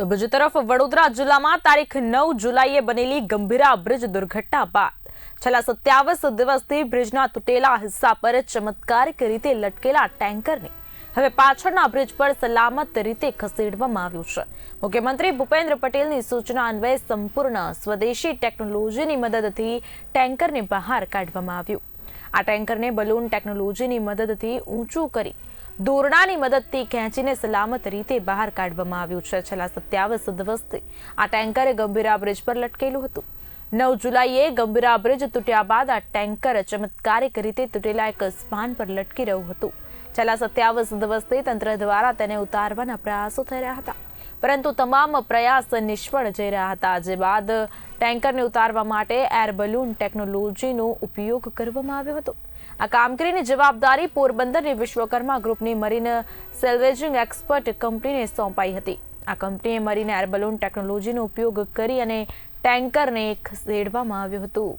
તો બીજી તરફ વડોદરા જિલ્લામાં તારીખ નવ જુલાઈએ બનેલી ગંભીરા બ્રિજ દુર્ઘટના બાદ છેલ્લા સત્યાવીસ દિવસથી બ્રિજના તૂટેલા હિસ્સા પર ચમત્કારિક રીતે લટકેલા ટેન્કરને હવે પાછળના બ્રિજ પર સલામત રીતે ખસેડવામાં આવ્યું છે. મુખ્યમંત્રી ભૂપેન્દ્ર પટેલની સૂચના અન્વયે સંપૂર્ણ સ્વદેશી ટેકનોલોજીની મદદથી ટેન્કરને બહાર કાઢવામાં આવ્યું. આ ટેન્કરને બલૂન ટેકનોલોજીની મદદથી ઊંચું કરી દોરડાની મદદથી ખેંચીને સલામત રીતે બહાર કાઢવામાં આવ્યું છે. છેલ્લા સત્યાવીસ દિવસથી આ ટેન્કરે ગંભીરા બ્રિજ પર લટકેલું હતું. નવ જુલાઈએ ગંભીરા બ્રિજ તૂટ્યા બાદ આ ટેન્કર ચમત્કારિક રીતે તૂટેલા એક સ્પાન પર લટકી રહ્યું હતું. છેલ્લા સત્યાવીસ દિવસથી તંત્ર દ્વારા તેને ઉતારવાના પ્રયાસો થઈ રહ્યા હતા. પરંતુ તમામ પ્રયાસ નિષ્ફળ જઈ રહ્યા હતા, જે બાદ ટેન્કરને ઉતારવા માટે એર બલૂન ટેકનોલોજીનો ઉપયોગ કરવામાં આવ્યો હતો. આ કામગીરીની જવાબદારી પોરબંદરની વિશ્વકર્મા ગ્રુપની મરીન સેલ્વેજિંગ એક્સપર્ટ કંપનીને સોંપાઈ હતી. આ કંપનીએ મરીન એર બલૂન ટેકનોલોજીનો ઉપયોગ કરી અને ટેન્કરને ખસેડવામાં આવ્યું હતું.